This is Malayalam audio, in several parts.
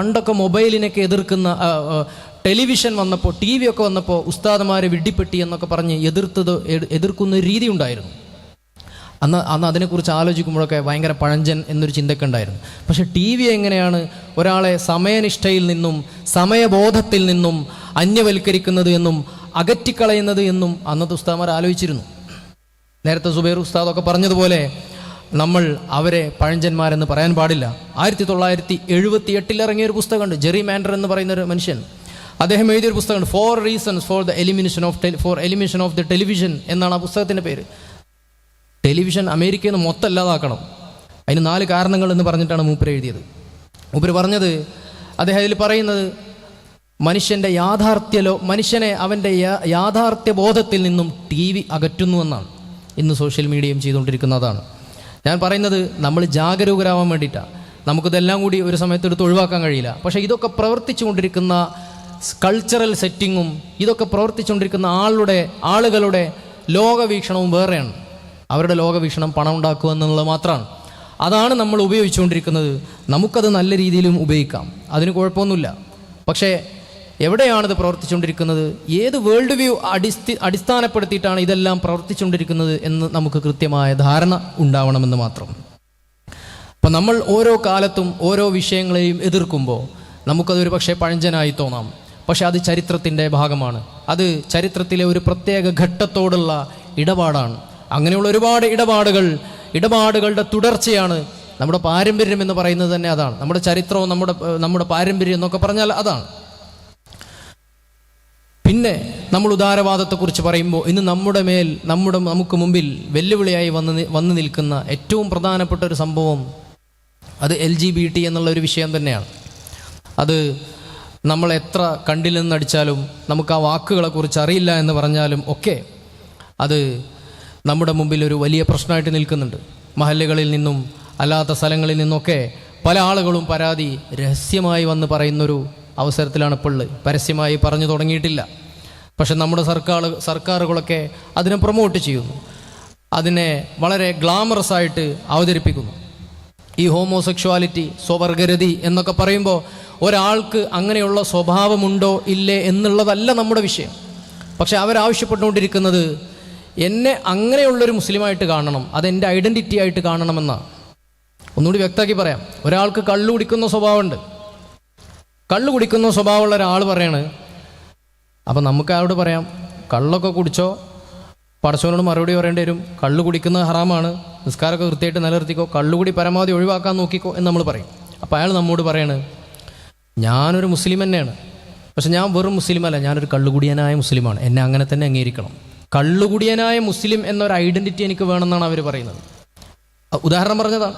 പണ്ടൊക്കെ മൊബൈലിനൊക്കെ എതിർക്കുന്ന ടെലിവിഷൻ വന്നപ്പോൾ ടി വി ഒക്കെ വന്നപ്പോൾ ഉസ്താദമാരെ വിഡ്ഡിപ്പെട്ടി എന്നൊക്കെ പറഞ്ഞ് എതിർത്തത് എതിർക്കുന്ന രീതി ഉണ്ടായിരുന്നു. അന്ന് അന്ന് അതിനെക്കുറിച്ച് ആലോചിക്കുമ്പോഴൊക്കെ ഭയങ്കര പഴഞ്ചൻ എന്നൊരു ചിന്തയൊക്കെ ഉണ്ടായിരുന്നു. പക്ഷെ ടി വി എങ്ങനെയാണ് ഒരാളെ സമയനിഷ്ഠയിൽ നിന്നും സമയബോധത്തിൽ നിന്നും അന്യവൽക്കരിക്കുന്നത് എന്നും അകറ്റിക്കളയുന്നത് എന്നും അന്നത്തെ ഉസ്താദമാർ ആലോചിച്ചിരുന്നു. നേരത്തെ സുബൈർ ഉസ്താദൊക്കെ പറഞ്ഞതുപോലെ നമ്മൾ അവരെ പഴഞ്ചന്മാരെന്ന് പറയാൻ പാടില്ല. ആയിരത്തി തൊള്ളായിരത്തി എഴുപത്തി എട്ടിൽ ഇറങ്ങിയ ഒരു പുസ്തകമുണ്ട്. ജെറി മാൻഡർ എന്ന് പറയുന്ന ഒരു മനുഷ്യൻ. അദ്ദേഹം എഴുതിയൊരു പുസ്തകമുണ്ട്. Four reasons for the elimination of four elimination of the television എന്നാണ് ആ പുസ്തകത്തിന്റെ പേര്. ടെലിവിഷൻ അമേരിക്കയിൽ നിന്ന് മൊത്തം ഇല്ലാതാക്കണം. അതിന് നാല് കാരണങ്ങൾ എന്ന് പറഞ്ഞിട്ടാണ് മൂപ്പര് എഴുതിയത്. മൂപ്പര് പറഞ്ഞത് അദ്ദേഹം അതിൽ പറയുന്നത് മനുഷ്യന്റെ യാഥാർത്ഥ്യലോ മനുഷ്യനെ അവന്റെ യാഥാർത്ഥ്യ ബോധത്തിൽ നിന്നും ടി വി അകറ്റുന്നു എന്നാണ്. ഇന്ന് സോഷ്യൽ മീഡിയയും ചെയ്തുകൊണ്ടിരിക്കുന്നതാണ്. ഞാൻ പറയുന്നത് നമ്മൾ ജാഗരൂകരാവാൻ വേണ്ടിയിട്ടാണ് നമുക്കിതെല്ലാം കൂടി ഒരു സമയത്ത് എടുത്ത് ഒഴിവാക്കാൻ കഴിയില്ല. പക്ഷേ ഇതൊക്കെ പ്രവർത്തിച്ചുകൊണ്ടിരിക്കുന്ന കൾച്ചറൽ സെറ്റിങ്ങും ഇതൊക്കെ പ്രവർത്തിച്ചുകൊണ്ടിരിക്കുന്ന ആളുടെ ആളുകളുടെ ലോകവീക്ഷണവും വേറെയാണ്. അവരുടെ ലോകവീക്ഷണം പണം ഉണ്ടാക്കുക എന്നുള്ളത് മാത്രമാണ്. അതാണ് നമ്മൾ ഉപയോഗിച്ചുകൊണ്ടിരിക്കുന്നത്. നമുക്കത് നല്ല രീതിയിലും ഉപയോഗിക്കാം. അതിന് കുഴപ്പമൊന്നുമില്ല. പക്ഷേ എവിടെയാണിത് പ്രവർത്തിച്ചുകൊണ്ടിരിക്കുന്നത്? ഏത് വേൾഡ് വ്യൂ അടിസ്ഥി അടിസ്ഥാനപ്പെടുത്തിയിട്ടാണ് ഇതെല്ലാം പ്രവർത്തിച്ചുകൊണ്ടിരിക്കുന്നത് എന്ന് നമുക്ക് കൃത്യമായ ധാരണ ഉണ്ടാവണമെന്ന് മാത്രം. അപ്പം നമ്മൾ ഓരോ കാലത്തും ഓരോ വിഷയങ്ങളെയും എതിർക്കുമ്പോൾ നമുക്കതൊരു പക്ഷേ പഴഞ്ചനായി തോന്നാം. പക്ഷെ അത് ചരിത്രത്തിന്റെ ഭാഗമാണ്. അത് ചരിത്രത്തിലെ ഒരു പ്രത്യേക ഘട്ടത്തോടുള്ള ഇടപാടാണ്. അങ്ങനെയുള്ള ഒരുപാട് ഇടപാടുകൾ ഇടപാടുകളുടെ തുടർച്ചയാണ് നമ്മുടെ പാരമ്പര്യം എന്ന് പറയുന്നത് തന്നെ അതാണ്. നമ്മുടെ ചരിത്രവും നമ്മുടെ നമ്മുടെ പാരമ്പര്യം എന്നൊക്കെ പറഞ്ഞാൽ അതാണ്. പിന്നെ നമ്മൾ ഉദാരവാദത്തെക്കുറിച്ച് പറയുമ്പോൾ ഇന്ന് നമ്മുടെ മേൽ നമ്മുടെ നമുക്ക് മുമ്പിൽ വെല്ലുവിളിയായി വന്ന് വന്നു നിൽക്കുന്ന ഏറ്റവും പ്രധാനപ്പെട്ട ഒരു സംഭവം അത് എൽ ജി ബി ടി എന്നുള്ള ഒരു വിഷയം തന്നെയാണ്. അത് നമ്മൾ എത്ര കണ്ടിൽ നിന്നടിച്ചാലും നമുക്ക് ആ വാക്കുകളെക്കുറിച്ച് അറിയില്ല എന്ന് പറഞ്ഞാലും ഒക്കെ അത് നമ്മുടെ മുമ്പിൽ ഒരു വലിയ പ്രശ്നമായിട്ട് നിൽക്കുന്നുണ്ട്. മഹല്ലുകളിൽ നിന്നും അല്ലാത്ത സ്ഥലങ്ങളിൽ നിന്നൊക്കെ പല ആളുകളും പരാതി രഹസ്യമായി വന്ന് പറയുന്നൊരു അവസരത്തിലാണ് ഇപ്പോൾ പരസ്യമായി പറഞ്ഞു തുടങ്ങിയിട്ടില്ല. പക്ഷെ നമ്മുടെ സർക്കാർ സർക്കാരുകളൊക്കെ അതിനെ പ്രൊമോട്ട് ചെയ്യുന്നു. അതിനെ വളരെ ഗ്ലാമറസ് ആയിട്ട് അവതരിപ്പിക്കുന്നു. ഈ ഹോമോസെക്ഷുവാലിറ്റി സ്വവർഗരതി എന്നൊക്കെ പറയുമ്പോൾ ഒരാൾക്ക് അങ്ങനെയുള്ള സ്വഭാവമുണ്ടോ ഇല്ലേ എന്നുള്ളതല്ല നമ്മുടെ വിഷയം. പക്ഷെ അവരാവശ്യപ്പെട്ടുകൊണ്ടിരിക്കുന്നത് എന്നെ അങ്ങനെയുള്ളൊരു മുസ്ലിമായിട്ട് കാണണം അതെന്റെ ഐഡന്റിറ്റി ആയിട്ട് കാണണമെന്നാണ്. ഒന്നുകൂടി വ്യക്തമാക്കി പറയാം. ഒരാൾക്ക് കള്ളു കുടിക്കുന്ന സ്വഭാവമുണ്ട്. കള്ളു കുടിക്കുന്ന സ്വഭാവമുള്ള ഒരാൾ പറയാണ്. അപ്പം നമുക്ക് ആരോട് പറയാം? കള്ളൊക്കെ കുടിച്ചോ? പടച്ചവനോട് മറുപടി പറയേണ്ടി വരും. കള്ളു കുടിക്കുന്നത് ഹറാമാണ്. നിസ്കാരമൊക്കെ കൃത്യമായിട്ട് നിലനിർത്തിക്കോ. കള്ളുകൂടി പരമാവധി ഒഴിവാക്കാൻ നോക്കിക്കോ എന്ന് നമ്മൾ പറയും. അപ്പോൾ അയാൾ നമ്മോട് പറയാണ് ഞാനൊരു മുസ്ലിം തന്നെയാണ്. പക്ഷെ ഞാൻ വെറും മുസ്ലിം അല്ല ഞാനൊരു കള്ളുകുടിയനായ മുസ്ലിമാണ്. എന്നെ അങ്ങനെ തന്നെ അംഗീകരിക്കണം. കള്ളുകുടിയനായ മുസ്ലിം എന്നൊരു ഐഡന്റിറ്റി എനിക്ക് വേണമെന്നാണ് അവർ പറയുന്നത്. ഉദാഹരണം പറഞ്ഞതാണ്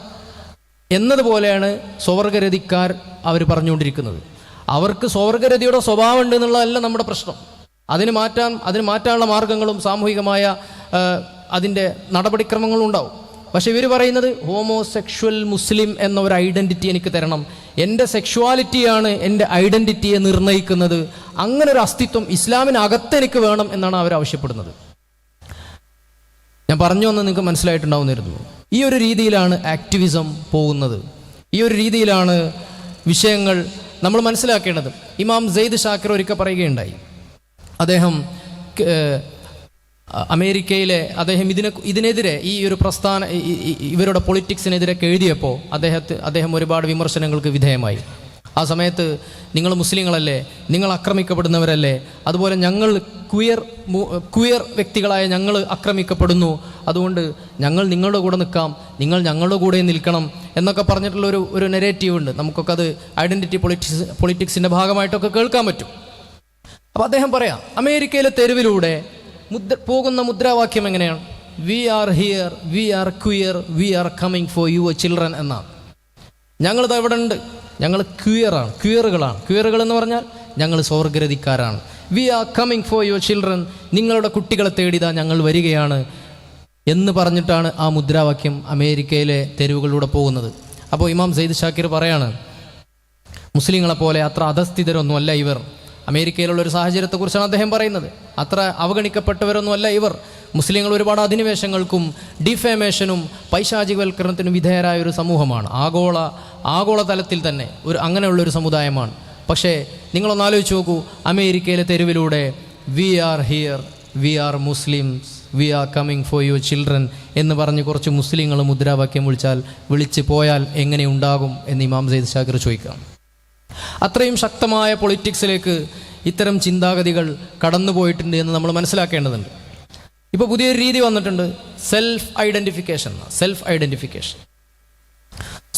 എന്നതുപോലെയാണ് സ്വവർഗരതിക്കാർ അവർ പറഞ്ഞുകൊണ്ടിരിക്കുന്നത്. അവർക്ക് സ്വവർഗരതിയുടെ സ്വഭാവം ഉണ്ട് എന്നുള്ളതല്ല നമ്മുടെ പ്രശ്നം. അതിന് മാറ്റാൻ അതിന് മാറ്റാനുള്ള മാർഗങ്ങളും സാമൂഹികമായ അതിന്റെ നടപടിക്രമങ്ങളും ഉണ്ടാവും. പക്ഷെ ഇവർ പറയുന്നത് ഹോമോസെക്ഷൽ മുസ്ലിം എന്ന ഒരു ഐഡന്റിറ്റി എനിക്ക് തരണം. എന്റെ സെക്ഷുവാലിറ്റിയാണ് എന്റെ ഐഡന്റിറ്റിയെ നിർണയിക്കുന്നത് അങ്ങനെ ഒരു അസ്തിത്വം ഇസ്ലാമിനകത്ത് എനിക്ക് വേണം എന്നാണ് അവർ ആവശ്യപ്പെടുന്നത്. ഞാൻ പറഞ്ഞു വന്ന് നിങ്ങൾക്ക് മനസ്സിലായിട്ടുണ്ടാവുന്നിരുന്നു ഈ ഒരു രീതിയിലാണ് ആക്ടിവിസം പോകുന്നത്. ഈ ഒരു രീതിയിലാണ് വിഷയങ്ങൾ നമ്മൾ മനസ്സിലാക്കേണ്ടത് ഇമാം സെയ്ദ് ഷാക്കർ ഒരിക്കൽ പറയുകയുണ്ടായി. അദ്ദേഹം അമേരിക്കയിലെ അദ്ദേഹം ഇതിനെ ഇതിനെതിരെ ഈ ഒരു പ്രസ്ഥാന ഇവരുടെ പൊളിറ്റിക്സിനെതിരെ എഴുതിയപ്പോൾ അദ്ദേഹത്തെ അദ്ദേഹം ഒരുപാട് വിമർശനങ്ങൾക്ക് വിധേയമായി. ആ സമയത്ത് നിങ്ങൾ മുസ്ലിങ്ങളല്ലേ നിങ്ങൾ ആക്രമിക്കപ്പെടുന്നവരല്ലേ അതുപോലെ ഞങ്ങൾ ക്വിയർ ക്വിയർ വ്യക്തികളായ ഞങ്ങൾ ആക്രമിക്കപ്പെടുന്നു. അതുകൊണ്ട് ഞങ്ങൾ നിങ്ങളുടെ കൂടെ നിൽക്കാം. നിങ്ങൾ ഞങ്ങളുടെ കൂടെ നിൽക്കണം എന്നൊക്കെ പറഞ്ഞിട്ടുള്ള ഒരു ഒരു നെരേറ്റീവ് ഉണ്ട്. നമുക്കൊക്കെ അത് ഐഡന്റിറ്റി പൊളിറ്റിക്സ് പൊളിറ്റിക്സിന്റെ ഭാഗമായിട്ടൊക്കെ കേൾക്കാൻ പറ്റും. അപ്പോൾ അദ്ദേഹം പറയാം അമേരിക്കയിലെ തെരുവിലൂടെ മുദ്ര പോകുന്ന മുദ്രാവാക്യം എങ്ങനെയാണ്? We are here we are queer we are coming for your children എന്നാണ്. ഞങ്ങളിത് എവിടെ ഉണ്ട്. ഞങ്ങൾ ക്വിയറാണ് ക്വിയറുകളാണ് ക്വിയറുകൾ എന്ന് പറഞ്ഞാൽ ഞങ്ങൾ സ്വർഗരതിക്കാരാണ് we are coming for your children നിങ്ങളുടെ കുട്ടികളെ തേടിതാ ഞങ്ങൾ വരികയാണ് എന്ന് പറഞ്ഞിട്ടാണ് ആ മുദ്രാവാക്യം അമേരിക്കയിലെ തെരുവുകളിലൂടെ പോകുന്നത്. അപ്പോൾ ഇമാം സെയ്ദ് ഷാക്കിർ പറയാണ് മുസ്ലിങ്ങളെ പോലെ അത്ര അധസ്ഥിതരൊന്നുമല്ല ഇവർ. അമേരിക്കയിലുള്ള ഒരു സാഹചര്യത്തെക്കുറിച്ചാണ് അദ്ദേഹം പറയുന്നത്. അത്ര അവഗണിക്കപ്പെട്ടവരൊന്നുമല്ല ഇവർ. മുസ്ലിങ്ങൾ ഒരുപാട് അധിനിവേശങ്ങൾക്കും ഡിഫേമേഷനും പൈശാചികവൽക്കരണത്തിനും വിധേയരായ ഒരു സമൂഹമാണ്. ആഗോള ആഗോളതലത്തിൽ തന്നെ ഒരു അങ്ങനെയുള്ളൊരു സമുദായമാണ്. പക്ഷേ നിങ്ങളൊന്ന് ആലോചിച്ച് നോക്കൂ. അമേരിക്കയിലെ തെരുവിലൂടെ we are here we are Muslims we are coming for your children എന്ന് പറഞ്ഞ് കുറച്ച് മുസ്ലിങ്ങൾ മുദ്രാവാക്യം വിളിച്ചാൽ വിളിച്ച് പോയാൽ എങ്ങനെ ഉണ്ടാകും എന്ന് ഇമാം സെയ്ദ് ഷാക്കിർ ചോദിക്കാം. അത്രയും ശക്തമായ പൊളിറ്റിക്സിലേക്ക് ഇത്തരം ചിന്താഗതികൾ കടന്നുപോയിട്ടുണ്ട് എന്ന് നമ്മൾ മനസ്സിലാക്കേണ്ടതുണ്ട്. ഇപ്പോൾ പുതിയൊരു രീതി വന്നിട്ടുണ്ട്. സെൽഫ് ഐഡന്റിഫിക്കേഷൻ സെൽഫ് ഐഡന്റിഫിക്കേഷൻ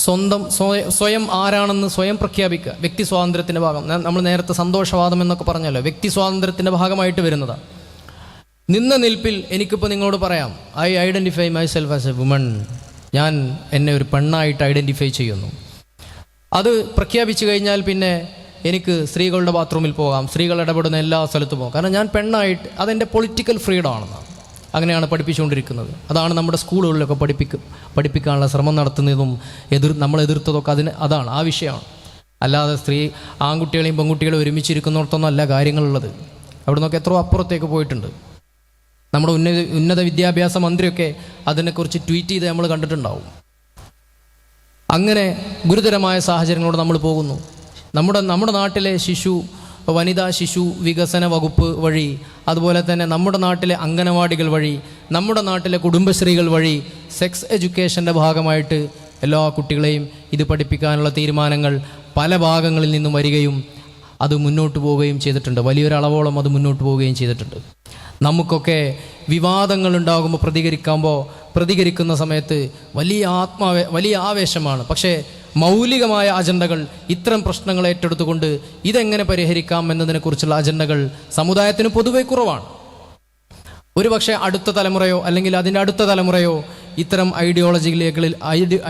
സ്വന്തം സ്വയം ആരാണെന്ന് സ്വയം പ്രഖ്യാപിക്കുക. വ്യക്തി സ്വാതന്ത്ര്യത്തിന്റെ ഭാഗം. നമ്മൾ നേരത്തെ സന്തോഷവാദം എന്നൊക്കെ പറഞ്ഞല്ലോ. വ്യക്തി സ്വാതന്ത്ര്യത്തിന്റെ ഭാഗമായിട്ട് വരുന്നതാണ് നിന്ന നിൽപ്പിൽ എനിക്കിപ്പോൾ നിങ്ങളോട് പറയാം. I identify myself as a woman ഞാൻ എന്നെ ഒരു പെണ്ണായിട്ട് ഐഡന്റിഫൈ ചെയ്യുന്നു. അത് പ്രഖ്യാപിച്ചു കഴിഞ്ഞാൽ പിന്നെ എനിക്ക് സ്ത്രീകളുടെ ബാത്റൂമിൽ പോകാം. സ്ത്രീകൾ ഇടപെടുന്ന എല്ലാ സ്ഥലത്തും പോകാം. കാരണം ഞാൻ പെണ്ണായിട്ട് അതെന്റെ പൊളിറ്റിക്കൽ ഫ്രീഡം ആണെന്നാണ്. അങ്ങനെയാണ് പഠിപ്പിച്ചുകൊണ്ടിരിക്കുന്നത്. അതാണ് നമ്മുടെ സ്കൂളുകളിലൊക്കെ പഠിപ്പിക്കും പഠിപ്പിക്കാനുള്ള ശ്രമം നടത്തുന്നതും എതിർ നമ്മൾ എതിർത്തതൊക്കെ അതിന് അതാണ് ആ വിഷയമാണ്. അല്ലാതെ സ്ത്രീ ആൺകുട്ടികളെയും പെൺകുട്ടികളെയും ഒരുമിച്ചിരിക്കുന്നിടത്തൊന്നും അല്ല കാര്യങ്ങളുള്ളത്. അവിടെ നിന്നൊക്കെ എത്രയോ അപ്പുറത്തേക്ക് പോയിട്ടുണ്ട്. നമ്മുടെ ഉന്നത ഉന്നത വിദ്യാഭ്യാസ മന്ത്രിയൊക്കെ അതിനെക്കുറിച്ച് ട്വീറ്റ് ചെയ്ത് നമ്മൾ കണ്ടിട്ടുണ്ടാവും. അങ്ങനെ ഗുരുതരമായ സാഹചര്യങ്ങളോട് നമ്മൾ പോകുന്നു. നമ്മുടെ നമ്മുടെ നാട്ടിലെ ശിശു വനിതാ ശിശു വികസന വകുപ്പ് വഴി അതുപോലെ തന്നെ നമ്മുടെ നാട്ടിലെ അംഗനവാടികൾ വഴി നമ്മുടെ നാട്ടിലെ കുടുംബശ്രീകൾ വഴി സെക്സ് എഡ്യൂക്കേഷന്റെ ഭാഗമായിട്ട് എല്ലാ കുട്ടികളെയും ഇത് പഠിപ്പിക്കാനുള്ള തീരുമാനങ്ങൾ പല ഭാഗങ്ങളിൽ നിന്നും വരികയും അത് മുന്നോട്ട് പോവുകയും ചെയ്തിട്ടുണ്ട്. വലിയൊരളവോളം അത് മുന്നോട്ട് പോവുകയും ചെയ്തിട്ടുണ്ട്. നമുക്കൊക്കെ വിവാദങ്ങൾ ഉണ്ടാകുമ്പോൾ പ്രതികരിക്കുമ്പോൾ പ്രതികരിക്കുന്ന സമയത്ത് വലിയ ആത്മാവേ വലിയ ആവേശമാണ്. പക്ഷേ മൗലികമായ അജണ്ടകൾ ഇത്തരം പ്രശ്നങ്ങൾ ഏറ്റെടുത്തുകൊണ്ട് ഇതെങ്ങനെ പരിഹരിക്കാം എന്നതിനെക്കുറിച്ചുള്ള അജണ്ടകൾ സമുദായത്തിന് പൊതുവെ കുറവാണ്. ഒരുപക്ഷെ അടുത്ത തലമുറയോ അല്ലെങ്കിൽ അതിന്റെ അടുത്ത തലമുറയോ ഇത്തരം ഐഡിയോളജികളിൽ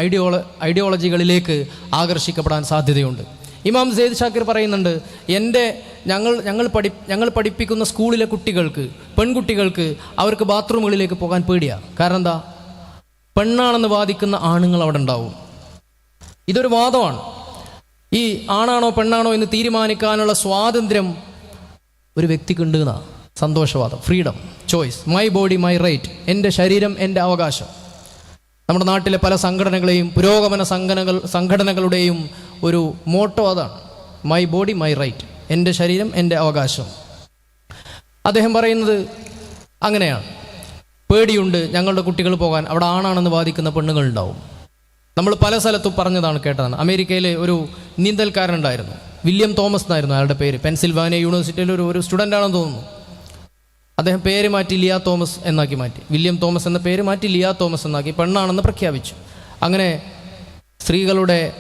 ഐഡിയോള ഐഡിയോളജികളിലേക്ക് ആകർഷിക്കപ്പെടാൻ സാധ്യതയുണ്ട്. ഇമാം സെയ്ദ് ഷാക്കിർ പറയുന്നുണ്ട് എന്റെ ഞങ്ങൾ ഞങ്ങൾ പഠി ഞങ്ങൾ പഠിപ്പിക്കുന്ന സ്കൂളിലെ കുട്ടികൾക്ക് പെൺകുട്ടികൾക്ക് അവർക്ക് ബാത്റൂമുകളിലേക്ക് പോകാൻ പേടിയാണ് കാരണം എന്താ? പെണ്ണാണെന്ന് വാദിക്കുന്ന ആണുങ്ങൾ അവിടെ ഉണ്ടാവും. ഇതൊരു വാദമാണ്. ഈ ആണാണോ പെണ്ണാണോ എന്ന് തീരുമാനിക്കാനുള്ള സ്വാതന്ത്ര്യം ഒരു വ്യക്തിക്കുണ്ട് എന്നാ. സന്തോഷവാദം. Freedom choice my body my right എന്റെ ശരീരം എന്റെ അവകാശം. നമ്മുടെ നാട്ടിലെ പല സംഘടനകളെയും പുരോഗമന സംഘടനകൾ സംഘടനകളുടെയും ഒരു മോട്ടോ അതാണ്. മൈ ബോഡി മൈ റൈറ്റ് എന്റെ ശരീരം എന്റെ അവകാശം. അദ്ദേഹം പറയുന്നത് അങ്ങനെയാണ്. പേടിയുണ്ട് ഞങ്ങളുടെ കുട്ടികൾ പോകാൻ. അവിടെ ആണാണെന്ന് വാദിക്കുന്ന പെണ്ണുങ്ങളുണ്ടാവും. നമ്മൾ പല സ്ഥലത്തും പറഞ്ഞതാണ് കേട്ടതാണ്. അമേരിക്കയിലെ ഒരു നീന്തൽക്കാരനുണ്ടായിരുന്നു. വില്യം തോമസ് എന്നായിരുന്നു അയാളുടെ പേര്. പെൻസിൽവാനിയ യൂണിവേഴ്സിറ്റിയിലെ ഒരു ഒരു സ്റ്റുഡന്റ് ആണെന്ന് തോന്നുന്നു. അദ്ദേഹം പേര് മാറ്റി ലിയാ തോമസ് എന്നാക്കി മാറ്റി. വില്യം തോമസ് എന്ന പേര് മാറ്റി ലിയാ തോമസ് എന്നാക്കി പെണ്ണാണെന്ന് പ്രഖ്യാപിച്ചു. അങ്ങനെ സ്ത്രീകളുടെ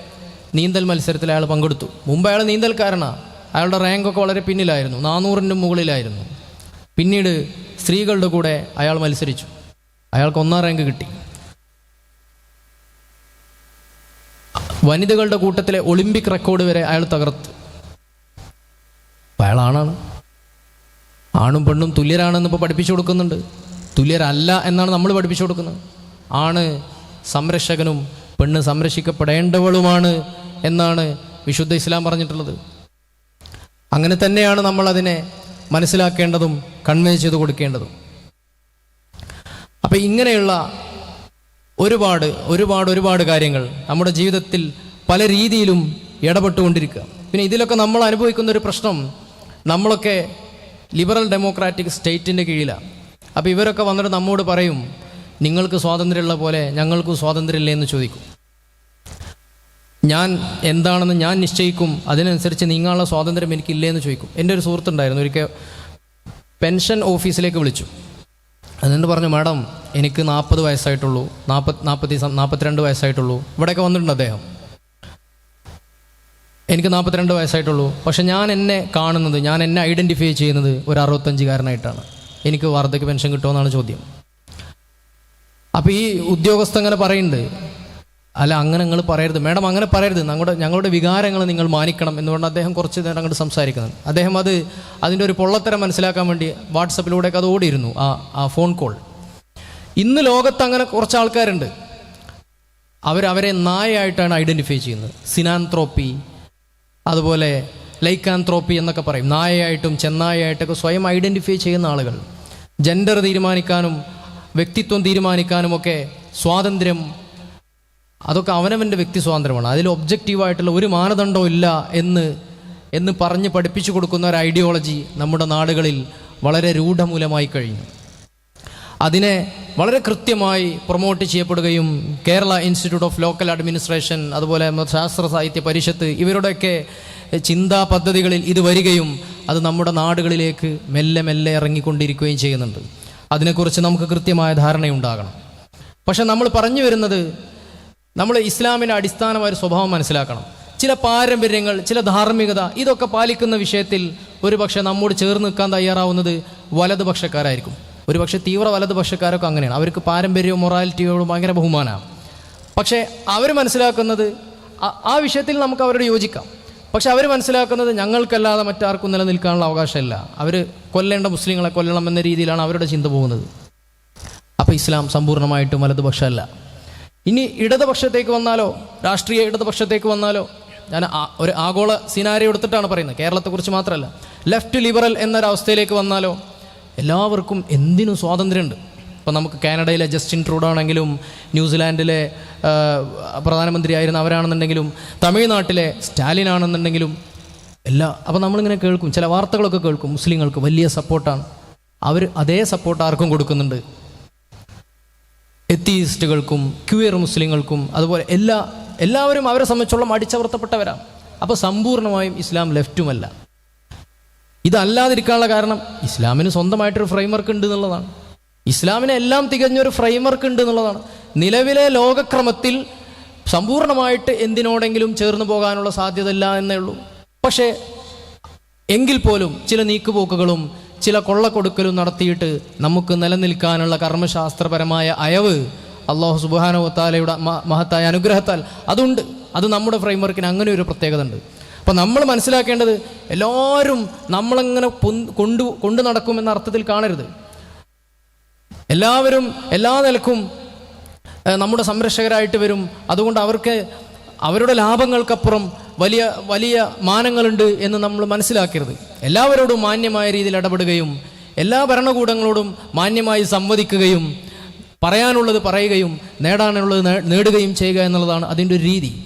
നീന്തൽ മത്സരത്തിൽ അയാൾ പങ്കെടുത്തു. മുമ്പ് അയാൾ നീന്തൽക്കാരനാണ് അയാളുടെ റാങ്കൊക്കെ വളരെ പിന്നിലായിരുന്നു. നാനൂറിന്റെ മുകളിലായിരുന്നു. പിന്നീട് സ്ത്രീകളുടെ കൂടെ അയാൾ മത്സരിച്ചു. അയാൾക്ക് ഒന്നാം റാങ്ക് കിട്ടി. വനിതകളുടെ കൂട്ടത്തിലെ ഒളിമ്പിക് റെക്കോർഡ് വരെ അയാൾ തകർത്തു. അയാൾ ആണാണ്. ആണും പെണ്ണും തുല്യരാണെന്ന് ഇപ്പോൾ പഠിപ്പിച്ചു കൊടുക്കുന്നുണ്ട്. തുല്യരല്ല എന്നാണ് നമ്മൾ പഠിപ്പിച്ചു കൊടുക്കുന്നത്. ആണ് സംരക്ഷകനും പെണ്ണ് സംരക്ഷിക്കപ്പെടേണ്ടവളുമാണ് എന്നാണ് വിശുദ്ധ ഇസ്ലാം പറഞ്ഞിട്ടുള്ളത്. അങ്ങനെ തന്നെയാണ് നമ്മൾ അതിനെ മനസ്സിലാക്കേണ്ടതും കൺവേ ചെയ്ത് കൊടുക്കേണ്ടതും. അപ്പം ഇങ്ങനെയുള്ള ഒരുപാട് ഒരുപാട് ഒരുപാട് കാര്യങ്ങൾ നമ്മുടെ ജീവിതത്തിൽ പല രീതിയിലും ഇടപെട്ടുകൊണ്ടിരിക്കുക. പിന്നെ ഇതിലൊക്കെ നമ്മൾ അനുഭവിക്കുന്ന ഒരു പ്രശ്നം നമ്മളൊക്കെ ലിബറൽ ഡെമോക്രാറ്റിക് സ്റ്റേറ്റിന്റെ കീഴിലാണ്. അപ്പോൾ ഇവരൊക്കെ വന്നിട്ട് നമ്മോട് പറയും നിങ്ങൾക്ക് സ്വാതന്ത്ര്യമുള്ള പോലെ ഞങ്ങൾക്കും സ്വാതന്ത്ര്യമില്ലേ എന്ന് ചോദിക്കും. ഞാൻ എന്താണെന്ന് ഞാൻ നിശ്ചയിക്കും അതിനനുസരിച്ച് നീങ്ങാനുള്ള സ്വാതന്ത്ര്യം എനിക്കില്ലേ എന്ന് ചോദിക്കും. എന്റെ ഒരു സുഹൃത്തുണ്ടായിരുന്നു ഒരിക്കൽ പെൻഷൻ ഓഫീസിലേക്ക് വിളിച്ചു. എന്നിട്ട് പറഞ്ഞു മാഡം എനിക്ക് നാൽപ്പത് വയസ്സായിട്ടുള്ളൂ. നാൽപ്പത് നാൽപ്പത്തി നാൽപ്പത്തിരണ്ട് വയസ്സായിട്ടുള്ളൂ. ഇവിടെയൊക്കെ വന്നിട്ടുണ്ട് അദ്ദേഹം. എനിക്ക് നാൽപ്പത്തിരണ്ട് വയസ്സായിട്ടുള്ളൂ. പക്ഷെ ഞാൻ എന്നെ കാണുന്നത് ഞാൻ എന്നെ ഐഡന്റിഫൈ ചെയ്യുന്നത് ഒരു അറുപത്തഞ്ചുകാരനായിട്ടാണ്. എനിക്ക് വാർദ്ധക്യ പെൻഷൻ കിട്ടുമെന്നാണ് ചോദ്യം. അപ്പോൾ ഈ ഉദ്യോഗസ്ഥ അങ്ങനെ പറയുന്നുണ്ട് അല്ല അങ്ങനെ നിങ്ങൾ പറയരുത്. മാഡം അങ്ങനെ പറയരുത്. ഞങ്ങളുടെ ഞങ്ങളുടെ വികാരങ്ങൾ നിങ്ങൾ മാനിക്കണം എന്ന് പറഞ്ഞാൽ അദ്ദേഹം കുറച്ച് നേരം അങ്ങോട്ട് സംസാരിക്കുന്നത് അദ്ദേഹം അത് അതിന്റെ ഒരു പൊള്ളത്തരം മനസ്സിലാക്കാൻ വേണ്ടി വാട്സപ്പിലൂടെയൊക്കെ അത് ഓടിയിരുന്നു ആ ആ ഫോൺ കോൾ. ഇന്ന് ലോകത്ത് അങ്ങനെ കുറച്ച് ആൾക്കാരുണ്ട്. അവർ അവരെ നായയായിട്ടാണ് ഐഡന്റിഫൈ ചെയ്യുന്നത്. സിനാൻത്രോപ്പി അതുപോലെ ലൈക്കാൻത്രോപ്പി എന്നൊക്കെ പറയും. നായയായിട്ടും ചെന്നായയായിട്ടൊക്കെ സ്വയം ഐഡന്റിഫൈ ചെയ്യുന്ന ആളുകൾ. ജെൻഡർ തീരുമാനിക്കാനും വ്യക്തിത്വം തീരുമാനിക്കാനുമൊക്കെ സ്വാതന്ത്ര്യം അതൊക്കെ അവനവന്റെ വ്യക്തി സ്വാതന്ത്ര്യമാണ്. അതിൽ ഒബ്ജക്റ്റീവായിട്ടുള്ള ഒരു മാനദണ്ഡവും ഇല്ല എന്ന് എന്ന് പറഞ്ഞ് പഠിപ്പിച്ചു കൊടുക്കുന്ന ഒരു ഐഡിയോളജി നമ്മുടെ നാടുകളിൽ വളരെ രൂഢമൂലമായി കഴിഞ്ഞു. അതിനെ വളരെ കൃത്യമായി പ്രൊമോട്ട് ചെയ്യപ്പെടുകയും Kerala institute of local administration അതുപോലെ ശാസ്ത്ര സാഹിത്യ പരിഷത്ത് ഇവരുടെയൊക്കെ ചിന്താ പദ്ധതികളിൽ ഇത് വരികയും അത് നമ്മുടെ നാടുകളിലേക്ക് മെല്ലെ മെല്ലെ ഇറങ്ങിക്കൊണ്ടിരിക്കുകയും ചെയ്യുന്നുണ്ട്. അതിനെക്കുറിച്ച് നമുക്ക് കൃത്യമായ ധാരണയുണ്ടാകണം. പക്ഷെ നമ്മൾ പറഞ്ഞു വരുന്നത് നമ്മൾ ഇസ്ലാമിന്റെ അടിസ്ഥാനമായ ഒരു സ്വഭാവം മനസ്സിലാക്കണം. ചില പാരമ്പര്യങ്ങൾ ചില ധാർമ്മികത ഇതൊക്കെ പാലിക്കുന്ന വിഷയത്തിൽ ഒരുപക്ഷെ നമ്മോട് ചേർന്ന് നിൽക്കാൻ തയ്യാറാവുന്നത് വലതുപക്ഷക്കാരായിരിക്കും. ഒരുപക്ഷെ തീവ്ര വലതുപക്ഷക്കാരൊക്കെ അങ്ങനെയാണ്. അവർക്ക് പാരമ്പര്യവും മൊറാലിറ്റിയോടും ഭയങ്കര ബഹുമാനമാണ്. പക്ഷേ അവർ മനസ്സിലാക്കുന്നത് ആ- വിഷയത്തിൽ നമുക്ക് അവരോട് യോജിക്കാം. പക്ഷെ അവർ മനസ്സിലാക്കുന്നത് ഞങ്ങൾക്കല്ലാതെ മറ്റാർക്കും നിലനിൽക്കാനുള്ള അവകാശമില്ല. അവർ കൊല്ലേണ്ട മുസ്ലിങ്ങളെ കൊല്ലണം എന്ന രീതിയിലാണ് അവരുടെ ചിന്ത പോകുന്നത്. അപ്പോൾ ഇസ്ലാം സമ്പൂർണമായിട്ടും വലതുപക്ഷമല്ല. ഇനി ഇടതുപക്ഷത്തേക്ക് വന്നാലോ? രാഷ്ട്രീയ ഇടതുപക്ഷത്തേക്ക് വന്നാലോ? ഞാൻ ഒരു ആഗോള സിനാരി എടുത്തിട്ടാണ് പറയുന്നത്. കേരളത്തെക്കുറിച്ച് മാത്രമല്ല. ലെഫ്റ്റ് ലിബറൽ എന്നൊരവസ്ഥയിലേക്ക് വന്നാലോ? എല്ലാവർക്കും എന്തിനും സ്വാതന്ത്ര്യമുണ്ട്. ഇപ്പം നമുക്ക് കാനഡയിലെ ജസ്റ്റിൻ ട്രൂഡ് ആണെങ്കിലും ന്യൂസിലാൻഡിലെ പ്രധാനമന്ത്രി പ്രധാനമന്ത്രിയായിരുന്ന അവരാണെന്നുണ്ടെങ്കിലും തമിഴ്നാട്ടിലെ സ്റ്റാലിൻ ആണെന്നുണ്ടെങ്കിലും എല്ലാ അപ്പോൾ നമ്മളിങ്ങനെ കേൾക്കും. ചില വാർത്തകളൊക്കെ കേൾക്കും. മുസ്ലിങ്ങൾക്ക് വലിയ സപ്പോർട്ടാണ് അവർ അതേ സപ്പോർട്ട് ആർക്കും കൊടുക്കുന്നുണ്ട്. എത്തീയിസ്റ്റുകൾക്കും ക്യൂയർ മുസ്ലിങ്ങൾക്കും അതുപോലെ എല്ലാ എല്ലാവരും അവരെ സംബന്ധിച്ചോളം അടിച്ചമർത്തപ്പെട്ടവരാണ് അപ്പോൾ സമ്പൂർണമായും ഇസ്ലാം ലെഫ്റ്റുമല്ല. ഇതല്ലാതിരിക്കാനുള്ള കാരണം ഇസ്ലാമിന് സ്വന്തമായിട്ടൊരു ഫ്രെയിംവർക്ക് ഉണ്ട് എന്നുള്ളതാണ്. ഇസ്ലാമിന് എല്ലാം തികഞ്ഞൊരു ഫ്രെയിംവർക്ക് ഉണ്ട് എന്നുള്ളതാണ്. നിലവിലെ ലോകക്രമത്തിൽ സമ്പൂർണമായിട്ട് എന്തിനോടെങ്കിലും ചേർന്നു പോകാനുള്ള സാധ്യതയില്ല എന്നേ ഉള്ളൂ. പക്ഷേ എങ്കിൽ പോലും ചില നീക്കുപോക്കുകളും ചില കൊള്ളക്കൊടുക്കലും നടത്തിയിട്ട് നമുക്ക് നിലനിൽക്കാനുള്ള കർമ്മശാസ്ത്രപരമായ അയവ് അള്ളാഹു സുബാനോത്താലയുടെ മഹത്തായ അനുഗ്രഹത്താൽ. അതുണ്ട്. അത് നമ്മുടെ ഫ്രെയിംവർക്കിന് അങ്ങനെ ഒരു പ്രത്യേകത ഉണ്ട് അപ്പം നമ്മൾ മനസ്സിലാക്കേണ്ടത് എല്ലാവരും നമ്മളങ്ങനെ കൊണ്ടു കൊണ്ടു നടക്കുമെന്ന അർത്ഥത്തിൽ കാണരുത്. എല്ലാവരും എല്ലാ നിലക്കും നമ്മുടെ സംരക്ഷകരായിട്ട് വരും. അതുകൊണ്ട് അവർക്ക് അവരുടെ ലാഭങ്ങൾക്കപ്പുറം വലിയ വലിയ മാനങ്ങളുണ്ട് എന്ന് നമ്മൾ മനസ്സിലാക്കരുത്. എല്ലാവരോടും മാന്യമായ രീതിയിൽ ഇടപെടുകയും എല്ലാ ഭരണകൂടങ്ങളോടും മാന്യമായി സംവദിക്കുകയും പറയാനുള്ളത് പറയുകയും നേടാനുള്ളത് നേടുകയും ചെയ്യുക എന്നുള്ളതാണ് അതിന്റെ ഒരു രീതി.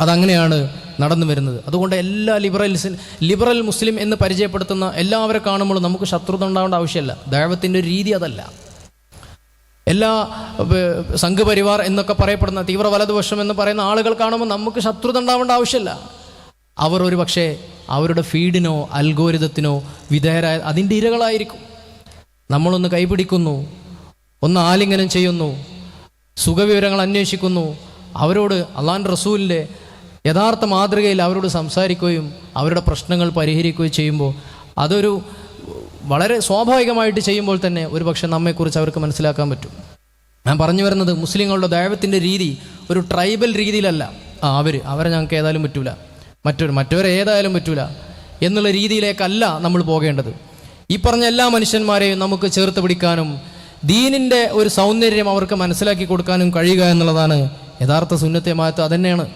അതങ്ങനെയാണ് നടന്നു വരുന്നത്. അതുകൊണ്ട് എല്ലാ ലിബറൽസിൽ ലിബറൽ മുസ്ലിം എന്ന് പരിചയപ്പെടുത്തുന്ന എല്ലാവരെ കാണുമ്പോൾ നമുക്ക് ശത്രുത ഉണ്ടാവേണ്ട ആവശ്യമില്ല. ദൈവത്തിന്റെ ഒരു രീതി അതല്ല. എല്ലാ സംഘപരിവാർ എന്നൊക്കെ പറയപ്പെടുന്ന തീവ്ര വലതുപക്ഷം എന്ന് പറയുന്ന ആളുകൾ കാണുമ്പോൾ നമുക്ക് ശത്രുത ഉണ്ടാവേണ്ട ആവശ്യമില്ല. അവർ ഒരു പക്ഷേ അവരുടെ ഫീഡിനോ അൽഗോരിതത്തിനോ വിധേയരായ അതിന്റെ ഇരകളായിരിക്കും. നമ്മളൊന്ന് കൈപിടിക്കുന്നു ഒന്ന് ആലിംഗനം ചെയ്യുന്നു സുഖവിവരങ്ങൾ അന്വേഷിക്കുന്നു അവരോട് അള്ളാൻ റസൂലിന്റെ യഥാർത്ഥ മാതൃകയിൽ അവരോട് സംസാരിക്കുകയും അവരുടെ പ്രശ്നങ്ങൾ പരിഹരിക്കുകയും ചെയ്യുമ്പോൾ അതൊരു വളരെ സ്വാഭാവികമായിട്ട് ചെയ്യുമ്പോൾ തന്നെ ഒരുപക്ഷെ നമ്മെക്കുറിച്ച് അവർക്ക് മനസ്സിലാക്കാൻ പറ്റും. ഞാൻ പറഞ്ഞു വരുന്നത് മുസ്ലിങ്ങളുടെ ദൈവത്തിന്റെ രീതി ഒരു ട്രൈബൽ രീതിയിലല്ല. ആ അവർ അവരെ ഞങ്ങൾക്ക് ഏതായാലും പറ്റൂല. മറ്റൊരു മറ്റവരെ ഏതായാലും പറ്റൂല എന്നുള്ള രീതിയിലേക്കല്ല നമ്മൾ പോകേണ്ടത്. ഈ പറഞ്ഞ എല്ലാ മനുഷ്യന്മാരെയും നമുക്ക് ചേർത്ത് പിടിക്കാനും ദീനിന്റെ ഒരു സൗന്ദര്യം അവർക്ക് മനസ്സിലാക്കി കൊടുക്കാനും കഴിയുക എന്നുള്ളതാണ് യഥാർത്ഥ സുന്നത്തെ മാറ്റം. അതന്നെയാണ്